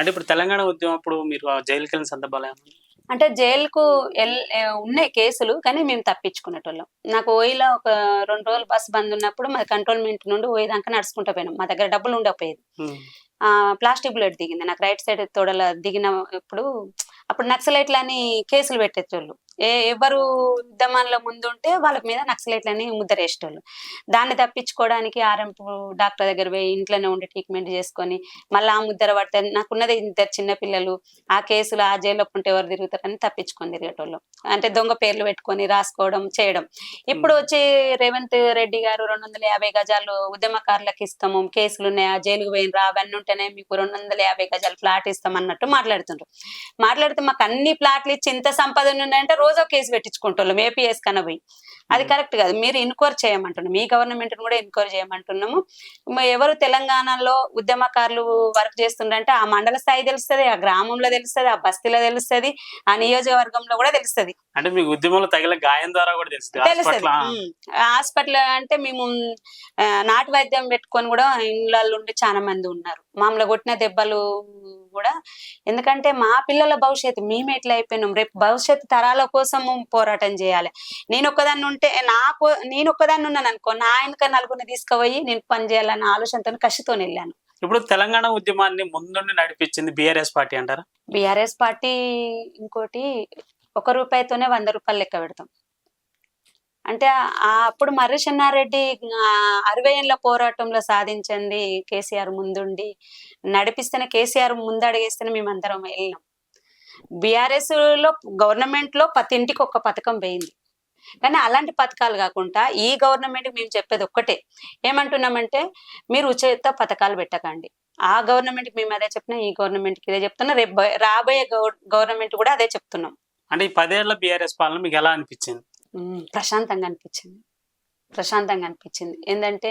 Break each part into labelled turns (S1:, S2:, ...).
S1: అంటే ఇప్పుడు తెలంగాణ ఉద్యమం అప్పుడు మీరు జైలుకి వెళ్ళిన సందర్భాలు?
S2: అంటే జైలుకు ఉన్నాయి కేసులు కానీ మేము తప్పించుకునేటోళ్ళం. నాకు ఓయిలో ఒక రెండు రోజులు బస్ బంద్ ఉన్నప్పుడు మా కంట్రోల్మెంట్ నుండి ఓయి దాకా నడుచుకుంటూ పోయినాం. మా దగ్గర డబ్బులు ఉండకపోయేది. ప్లాస్టిక్ బుల్లెట్ దిగింది. నాకు రైట్ సైడ్ తోడల దిగినప్పుడు అప్పుడు నక్సలైట్లని కేసులు పెట్టేటోళ్ళు. ఎవరు ఉద్యమాల్లో ముందుంటే వాళ్ళ మీద నక్సలైట్లని ముద్దరేసేటోళ్ళు. దాన్ని తప్పించుకోవడానికి ఆర్ఎంపు డాక్టర్ దగ్గర పోయి ఇంట్లోనే ఉండి ట్రీట్మెంట్ చేసుకొని మళ్ళీ ఆ ముద్దర పడితే నాకున్నది ఇద్దరు చిన్న పిల్లలు ఆ కేసులు ఆ జైల్లో ఉంటే ఎవరు తిరుగుతారని తప్పించుకొని తిరిగేటోళ్ళు. అంటే దొంగ పేర్లు పెట్టుకొని రాసుకోవడం చేయడం. ఇప్పుడు వచ్చి రేవంత్ రెడ్డి గారు రెండు వందల యాభై గజాలు ఉద్యమకారులకు ఇస్తాము కేసులు ఉన్నాయి ఆ జైలుకు పోయినరా అవన్నీ ఉంటేనే మీకు రెండు వందల యాభై గజాలు ప్లాట్ ఇస్తాం అన్నట్టు మాట్లాడుతుండ్రు. మాట్లాడితే మాకు అన్ని ప్లాట్లు ఇచ్చి ఇంత సంపద ఉన్నాయంటే రోజో కేసు పెట్టించుకుంటున్నాం ఏపీఎస్ కన్నా పోయి. అది కరెక్ట్ కాదు. మీరు ఎన్క్వైరీ చేయమంటున్నాం. మీ గవర్నమెంట్ కూడా ఎన్క్వైరీ చేయమంటున్నాము. మ- ఎవరు తెలంగాణలో ఉద్యమకారులు వర్క్ చేస్తుండంటే ఆ మండల స్థాయి తెలుస్తుంది ఆ గ్రామంలో తెలుస్తుంది ఆ బస్తీలో తెలుస్తుంది ఆ నియోజకవర్గంలో కూడా తెలుస్తుంది.
S1: అంటే మీకు ఉద్యమంలో తగిన గాయం ద్వారా కూడా తెలుస్తుంది.
S2: తెలుస్తుంది.
S1: హాస్పిటల్
S2: అంటే మేము నాటు వైద్యం పెట్టుకొని కూడా ఇళ్ళల్లో ఉండి చాలా మంది ఉన్నారు. మామూలుగా కొట్టిన దెబ్బలు కూడా. ఎందుకంటే మా పిల్లల భవిష్యత్తు మేము ఎట్లా అయిపోయినాం? రేపు భవిష్యత్తు తరాల కోసం పోరాటం చేయాలి. నేను ఒక్కదాన్ని ఉంటే నాకు నేను ఒక్కదాన్ని ఉన్నాను అనుకో నా వెనక నలుగురిని తీసుకుపోయి నేను పని చేయాలన్న ఆలోచనతో కసితో వెళ్ళాను.
S1: ఇప్పుడు తెలంగాణ ఉద్యమాన్ని ముందుండి నడిపించింది బీఆర్ఎస్ పార్టీ అంటారా?
S2: బీఆర్ఎస్ పార్టీ ఇంకోటి ఒక రూపాయితోనే వంద రూపాయలు లెక్క పెడతాం. అంటే అప్పుడు మర్రి చెన్నారెడ్డి అరవై ఏళ్ళ పోరాటంలో సాధించింది కేసీఆర్ ముందుండి. నడిపిస్తేనే కేసీఆర్ ముందు అడిగేస్తేనే మేమందరం వెళ్ళినాం. బీఆర్ఎస్లో గవర్నమెంట్లో ప్రతి ఇంటికి ఒక పథకం పోయింది. కానీ అలాంటి పథకాలు కాకుండా ఈ గవర్నమెంట్ మేము చెప్పేది ఒక్కటే. ఏమంటున్నామంటే మీరు ఉచిత పథకాలు పెట్టకండి. ఆ గవర్నమెంట్ మేము అదే చెప్తున్నాం ఈ గవర్నమెంట్కి ఇదే చెప్తున్నా. రేపు రాబోయే గవర్నమెంట్ కూడా అదే చెప్తున్నాం.
S1: అంటే ఈ పదేళ్ళ బీఆర్ఎస్ పాలన మీకు ఎలా అనిపించింది?
S2: ప్రశాంతంగా అనిపించింది. ప్రశాంతంగా అనిపించింది. ఏంటంటే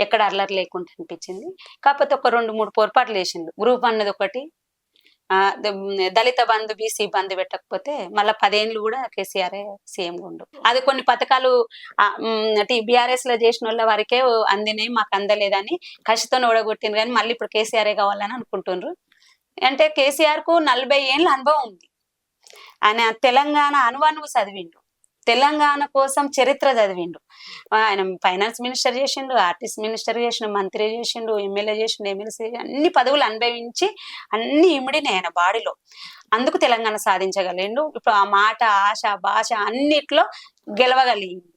S2: ఎక్కడ అల్లరి లేకుండా అనిపించింది. కాకపోతే ఒక రెండు మూడు పొరపాట్లు వేసిండు గ్రూప్ అన్నది ఒకటి ఆ, దళిత బంధు బీసీ బంధు పెట్టకపోతే మళ్ళీ పదేళ్ళు కూడా కేసీఆర్ సీఎం ఉండు. అది కొన్ని పథకాలు బీఆర్ఎస్లో చేసిన వాళ్ళ వరకే అందినాయి మాకు అందలేదని కసితో ఓడగొట్టింది కానీ మళ్ళీ ఇప్పుడు కేసీఆర్ఏ కావాలని అనుకుంటుండ్రు. అంటే కేసీఆర్కు నలభై ఏళ్ళ అనుభవం ఉంది. ఆయన తెలంగాణ అనువనువు చదివిండు. తెలంగాణ కోసం చరిత్ర చదివిండు. ఆయన ఫైనాన్స్ మినిస్టర్ చేసిండు ఆర్టిస్ట్ మినిస్టర్ చేసిండు మంత్రి చేసిండు ఎమ్మెల్యే చేసిండు ఎమ్మెల్సీ అన్ని పదవులు అనుభవించి అన్ని ఇమిడినాయి ఆయన బాడీలో. అందుకు తెలంగాణ సాధించగలిగిండు ఇప్పుడు ఆ మాట ఆశ భాష అన్నిట్లో గెలవగలిగింది